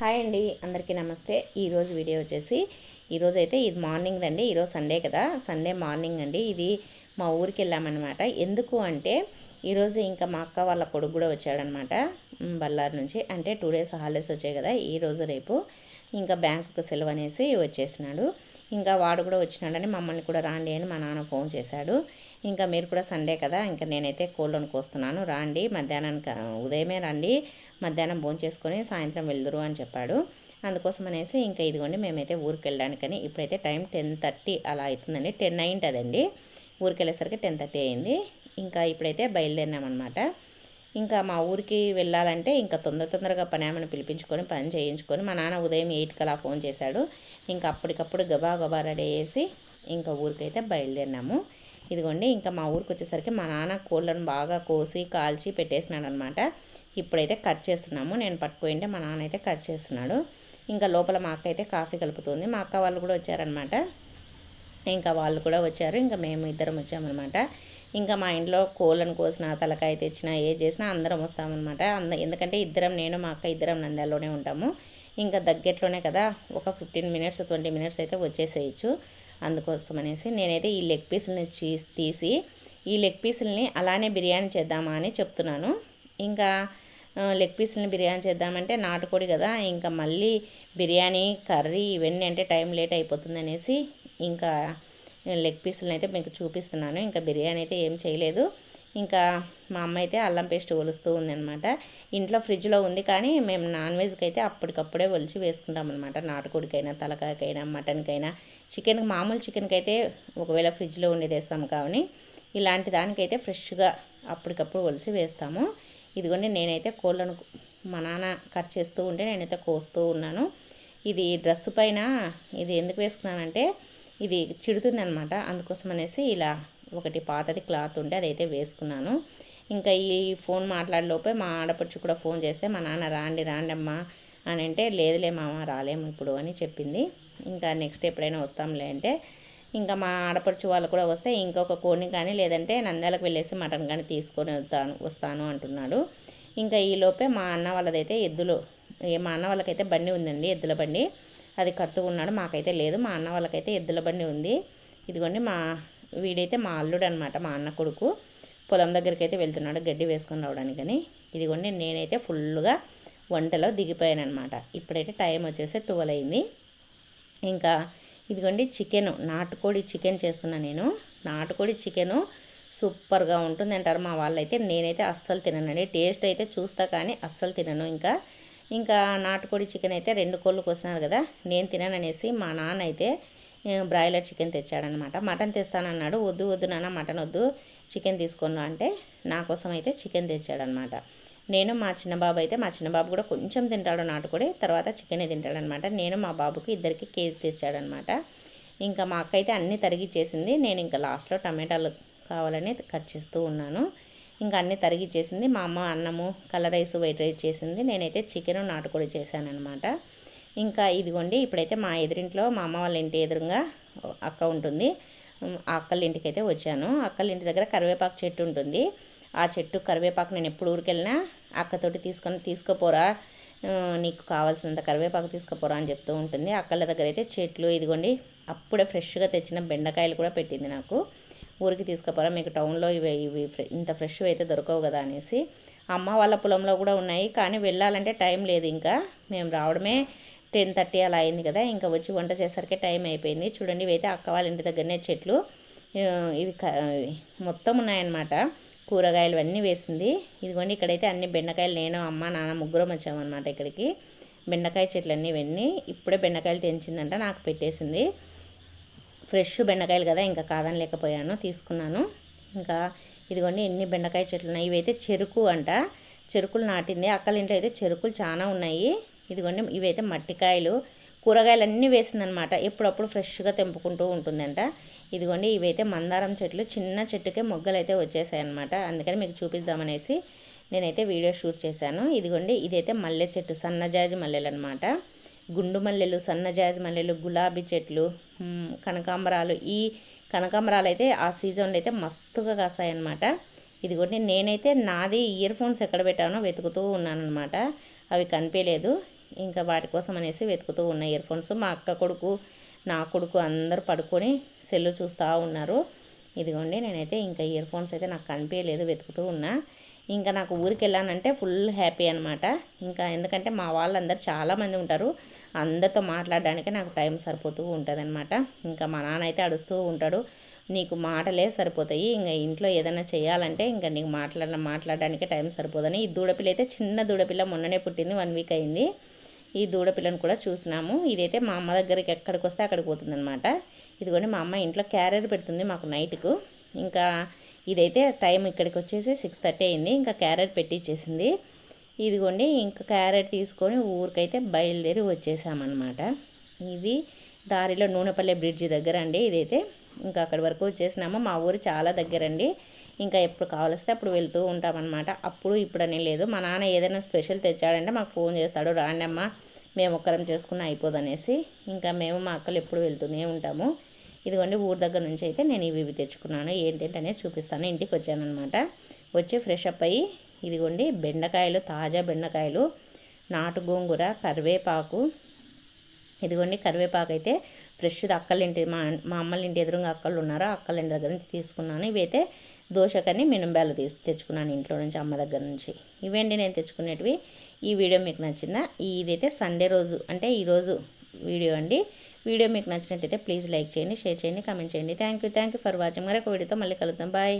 Hi అండి అందరికీ నమస్తే. ఈరోజు వీడియో వచ్చేసి ఈరోజు అయితే ఇది మార్నింగ్ అండి ఈరోజు సండే కదా సండే మార్నింగ్ అండి. ఇది మా ఊరికి వెళ్ళామన్నమాట. ఎందుకు అంటే ఈరోజు ఇంకా మా అక్క వాళ్ళ కొడుకు కూడా వచ్చాడనమాట మ్, బళ్ళారి నుంచి. అంటే టూ డేస్ హాలిడేస్ వచ్చాయి కదా ఈరోజు రేపు ఇంకా బ్యాంకుకు సెలవు అనేసి వచ్చేసినాడు ఇంకా వాడు కూడా వచ్చినాడని మమ్మల్ని కూడా రాండి అని మా నాన్న ఫోన్ చేశాడు. ఇంకా మీరు కూడా సండే కదా ఇంకా నేనైతే కోళ్ళను కోస్తున్నాను రాండి. మధ్యాహ్నానికి ఉదయమే రండి. మధ్యాహ్నం భోజనం చేసుకొని సాయంత్రం వెళ్దురు అని చెప్పాడు. అందుకోసం అనేసి ఇంకా ఇదిగోండి మేమైతే ఊరికి వెళ్ళడానికని ఇప్పుడైతే టైం టెన్ థర్టీ అలా అవుతుందండి. టెన్ అయింటుందండి. ఊరికి వెళ్ళేసరికి టెన్ థర్టీ అయింది. ఇంకా ఇప్పుడైతే బయలుదేరినామన్నమాట. ఇంకా మా ఊరికి వెళ్ళాలంటే ఇంకా తొందర తొందరగా పని పిలిపించుకొని పని చేయించుకొని మా నాన్న ఉదయం ఎయిట్కి అలా ఫోన్ చేశాడు. ఇంకా అప్పటికప్పుడు గబా గబా రెడీ చేసి ఇంకా ఊరికైతే బయలుదేరినాము. ఇదిగోండి ఇంకా మా ఊరికి వచ్చేసరికి మా నాన్న కోళ్ళను బాగా కోసి కాల్చి పెట్టేసినాడు అనమాట ఇప్పుడైతే కట్ చేస్తున్నాము. నేను పట్టుకుంటే మా నాన్న అయితే కట్ చేస్తున్నాడు. ఇంకా లోపల మా అక్క అయితే కాఫీ కలుపుతుంది. మా అక్క వాళ్ళు కూడా వచ్చారనమాట. ఇంకా వాళ్ళు కూడా వచ్చారు. ఇంకా మేము ఇద్దరం వచ్చామన్నమాట. ఇంకా మా ఇంట్లో కోళ్ళను కోసిన తలకాయ తెచ్చినా ఏ చేసినా అందరం వస్తామన్నమాట. అంద ఎందుకంటే ఇద్దరం నేను మా అక్క ఇద్దరం నంద్యాలలోనే ఉంటాము. ఇంకా దగ్గరలోనే కదా ఒక ఫిఫ్టీన్ మినిట్స్ ట్వంటీ మినిట్స్ అయితే వచ్చేసేయచ్చు. అందుకోసం అనేసి నేనైతే ఈ లెగ్ పీసులని చీ- తీసి ఈ లెగ్ పీసులని అలానే బిర్యానీ చేద్దామా అని చెప్తున్నాను. ఇంకా లెగ్ పీసులని బిర్యానీ చేద్దామంటే నాటుకోడి కదా ఇంకా మళ్ళీ బిర్యానీ కర్రీ ఇవన్నీ అంటే టైం లేట్ అయిపోతుంది అనేసి ఇంకా లెగ్ పీసులను అయితే మీకు చూపిస్తున్నాను. ఇంకా బిర్యానీ అయితే ఏం చేయలేదు. ఇంకా మా అమ్మ అయితే అల్లం పేస్ట్ ఒలుస్తూ ఉందనమాట ఇంట్లో ఫ్రిడ్జ్లో ఉంది కానీ మేము నాన్ వెజ్కి అయితే అప్పటికప్పుడే ఒలిచి వేసుకుంటాం అనమాట నాటుకోడికైనా తలకాయకైనా మటన్కైనా చికెన్కి మామూలు చికెన్కి అయితే ఒకవేళ ఫ్రిడ్జ్లో ఉండేది వేస్తాము ఇలాంటి దానికైతే ఫ్రెష్గా అప్పటికప్పుడు ఒలిసి వేస్తాము. ఇదిగోండి నేనైతే కోళ్ళను మా నాన్న కట్ చేస్తూ ఉంటే నేనైతే కోస్తూ ఉన్నాను. ఇది డ్రెస్ పైన ఇది ఎందుకు వేసుకున్నానంటే ఇది చిడుతుంది అనమాట అందుకోసం అనేసి ఇలా ఒకటి పాతది క్లాత్ ఉంటే అదైతే వేసుకున్నాను. ఇంకా ఈ ఫోన్ మాట్లాడలోపే మా ఆడపడుచు కూడా ఫోన్ చేస్తే మా నాన్న రాండి రాండి అమ్మా అని అంటే లేదులే మామ రాలేము ఇప్పుడు అని చెప్పింది. ఇంకా నెక్స్ట్ ఎప్పుడైనా వస్తాంలే అంటే ఇంకా మా ఆడపడుచు వాళ్ళు కూడా వస్తే ఇంకొక కోడిని కానీ లేదంటే నంద్యాలకు వెళ్ళేసి మటన్ కానీ తీసుకొని వస్తాను వస్తాను అంటున్నాడు. ఇంకా ఈలోపే మా అన్న వాళ్ళదైతే ఎద్దులు మా అన్న వాళ్ళకైతే బండి ఉందండి ఎద్దుల బండి. అది కడుతూ ఉన్నాడు మాకైతే లేదు. మా అన్న వాళ్ళకైతే ఎద్దుల బండి ఉంది. ఇదిగోండి మా వీడైతే మా అల్లుడు అనమాట మా అన్న కొడుకు. పొలం దగ్గరికి అయితే వెళ్తున్నాడు గడ్డి వేసుకొని రావడానికని. ఇదిగోండి నేనైతే ఫుల్గా వంటలో దిగిపోయాను అనమాట ఇప్పుడైతే టైం వచ్చేసి ట్వెల్వ్ అయింది. ఇంకా ఇదిగోండి చికెన్ నాటుకోడి చికెన్ చేస్తున్నా నేను. నాటుకోడి చికెను సూపర్గా ఉంటుంది అంటారు మా వాళ్ళైతే. నేనైతే అస్సలు తిననండి. టేస్ట్ అయితే చూస్తా కానీ అస్సలు తినను ఇంకా. ఇంకా నాటుకోడి చికెన్ అయితే రెండు కోళ్ళు కోసినారు కదా నేను తినననేసి మా నాన్న అయితే బ్రాయిలర్ చికెన్ తెచ్చాడనమాట మటన్ తెస్తానన్నాడు వద్దు వద్దు నాన్న మటన్ వద్దు చికెన్ తీసుకున్నా అంటే నా కోసం అయితే చికెన్ తెచ్చాడనమాట నేను మా చిన్న బాబు అయితే మా చిన్న బాబు కూడా కొంచెం తింటాడు నాటుకోడి తర్వాత చికెనే తింటాడనమాట నేను మా బాబుకి ఇద్దరికి కేజీ తెచ్చాడనమాట ఇంకా మా అక్క అయితే అన్నీ తరిగిచ్చేసింది నేను ఇంకా లాస్ట్లో టమాటాలు కావాలని కట్ చేస్తూ ఉన్నాను. ఇంకా అన్నీ తరిగిచ్చేసింది మా అమ్మ అన్నము కలర్ రైస్ వైట్ రైస్ చేసింది. నేనైతే చికెన్ నాటుకోడి చేశానమాట ఇంకా ఇదిగోండి ఇప్పుడైతే మా ఎదురింట్లో మా అమ్మ వాళ్ళ ఇంటి ఎదురుగా అక్క ఉంటుంది. అక్కల ఇంటికి అయితే వచ్చాను. అక్కల ఇంటి దగ్గర కరివేపాకు చెట్టు ఉంటుంది. ఆ చెట్టు కరివేపాకు నేను ఎప్పుడు ఊరికెళ్ళినా అక్కతోటి తీసుకొని తీసుకుపోరా నీకు కావాల్సినంత కరివేపాకు తీసుకుపోరా అని చెప్తూ ఉంటుంది. అక్కల దగ్గర అయితే చెట్లు ఇదిగోండి అప్పుడే ఫ్రెష్గా తెచ్చిన బెండకాయలు కూడా పెట్టింది నాకు. ఊరికి తీసుకుపోరా మీకు టౌన్లో ఇవి ఇవి ఇంత ఫ్రెష్ అయితే దొరకవు కదా అనేసి అమ్మ వాళ్ళ పొలంలో కూడా ఉన్నాయి. కానీ వెళ్ళాలంటే టైం లేదు ఇంకా. మేము రావడమే టెన్ థర్టీ అలా అయింది కదా ఇంకా వచ్చి వంట చేసరికి టైం అయిపోయింది. చూడండి ఇవైతే అక్క వాళ్ళ ఇంటి దగ్గరనే చెట్లు. ఇవి మొత్తం ఉన్నాయన్నమాట. కూరగాయలు అన్నీ వేసింది. ఇదిగోండి ఇక్కడైతే అన్ని బెండకాయలు నేను అమ్మ నాన్న ముగ్గురం వచ్చామన్నమాట ఇక్కడికి. బెండకాయ చెట్లు అన్నీ ఇవన్నీ ఇప్పుడే బెండకాయలు తెంచిందంట నాకు పెట్టేసింది. ఫ్రెష్ బెండకాయలు కదా ఇంకా కాదని లేకపోయాను తీసుకున్నాను. ఇంకా ఇదిగోండి ఎన్ని బెండకాయ చెట్లు ఉన్నాయి. ఇవైతే చెరుకు అంట. చెరుకులు నాటింది. అక్కల ఇంట్లో అయితే చెరుకులు చాలా ఉన్నాయి. ఇదిగోండి ఇవైతే మట్టికాయలు. కూరగాయలు అన్నీ వేసిందనమాట. ఎప్పుడప్పుడు ఫ్రెష్గా తెంపుకుంటూ ఉంటుందంట. ఇదిగోండి ఇవైతే మందారం చెట్లు. చిన్న చెట్టుకే మొగ్గలు అయితే వచ్చేసాయి అనమాట అందుకని మీకు చూపిద్దామనేసి నేనైతే వీడియో షూట్ చేశాను. ఇదిగోండి ఇదైతే మల్లె చెట్టు సన్నజాజి మల్లెలు అనమాట గుండు మల్లెలు సన్నజాజి మల్లెలు గులాబీ చెట్లు కనకాంబరాలు. ఈ కనకాంబరాలు అయితే ఆ సీజన్లో అయితే మస్తుగా కాస్తాయి అనమాట ఇదిగోండి నేనైతే నాది ఇయర్ ఫోన్స్ ఎక్కడ పెట్టానో వెతుకుతూ ఉన్నాను అనమాట అవి కనిపించలేదు. ఇంకా వాటి కోసం అనేసి వెతుకుతూ ఉన్న ఇయర్ ఫోన్స్. మా అక్క కొడుకు నా కొడుకు అందరు పడుకొని సెల్లు చూస్తూ ఉన్నారు. ఇదిగోండి నేనైతే ఇంకా ఇయర్ ఫోన్స్ అయితే నాకు కనిపించలేదు వెతుకుతూ ఉన్నా. ఇంకా నాకు ఊరికి వెళ్ళానంటే ఫుల్ హ్యాపీ అనమాట ఇంకా ఎందుకంటే మా వాళ్ళందరూ చాలామంది ఉంటారు. అందరితో మాట్లాడడానికి నాకు టైం సరిపోతూ ఉంటుంది అనమాట ఇంకా మా నాన్న అయితే అడుస్తూ ఉంటాడు నీకు మాటలే సరిపోతాయి. ఇంకా ఇంట్లో ఏదైనా చేయాలంటే ఇంకా నీకు మాట్లాడ మాట్లాడడానికి టైం సరిపోదని. ఈ దూడపిల్ల అయితే చిన్న దూడపిల్ల మొన్ననే పుట్టింది వన్ వీక్ అయింది. ఈ దూడపిల్లను కూడా చూసినాము. ఇదైతే మా అమ్మ దగ్గరికి ఎక్కడికి వస్తే అక్కడికి పోతుంది అనమాట ఇదిగోండి మా అమ్మ ఇంట్లో క్యారియర్ పెడుతుంది మాకు నైట్కు. ఇంకా ఇదైతే టైం ఇక్కడికి వచ్చేసి సిక్స్ థర్టీ అయింది. ఇంకా క్యారెట్ పెట్టించేసింది ఇదిగోండి ఇంకా క్యారెట్ తీసుకొని ఊరికైతే బయలుదేరి వచ్చేసామన్నమాట. ఇది దారిలో నూనెపల్లె బ్రిడ్జి దగ్గర అండి ఇదైతే. ఇంకా అక్కడి వరకు వచ్చేసినాము. మా ఊరు చాలా దగ్గర అండి ఇంకా ఎప్పుడు కావలిస్తే అప్పుడు వెళ్తూ ఉంటామన్నమాట. అప్పుడు ఇప్పుడు అని లేదు. మా నాన్న ఏదైనా స్పెషల్ తెచ్చాడంటే మాకు ఫోన్ చేస్తాడు రాండమ్మా మేము ఒక్కరం చేసుకుని అయిపోదనేసి. ఇంకా మేము మా అక్కలు ఎప్పుడు వెళ్తూనే ఉంటాము. ఇదిగోండి ఊరి దగ్గర నుంచి అయితే నేను ఇవి ఇవి తెచ్చుకున్నాను. ఏంటంటే చూపిస్తాను. ఇంటికి వచ్చానమాట వచ్చి ఫ్రెష్ అప్ అయ్యి ఇదిగోండి బెండకాయలు తాజా బెండకాయలు నాటు గోంగూర కరివేపాకు. ఇదిగోండి కరివేపాకు అయితే ఫ్రెష్ అక్కలింటి మా మా అమ్మల ఇంటి ఎదురుగా అక్కలు ఉన్నారో. అక్కలింటి దగ్గర నుంచి తీసుకున్నాను. ఇవైతే దోశకని మినుంబేలు తీసి తెచ్చుకున్నాను ఇంట్లో నుంచి అమ్మ దగ్గర నుంచి. ఇవేంటి నేను తెచ్చుకునేటివి? ఈ వీడియో మీకు నచ్చిందా? ఇదైతే సండే రోజు అంటే ఈరోజు వీడియో అండి. వీడియో మీకు నచ్చినట్టయితే ప్లీజ్ లైక్ చేయండి షేర్ చేయండి కామెంట్ చేయండి. Thank you thank you for watching మరొక వీడియోతో మళ్ళీ కలుద్దాం. బాయ్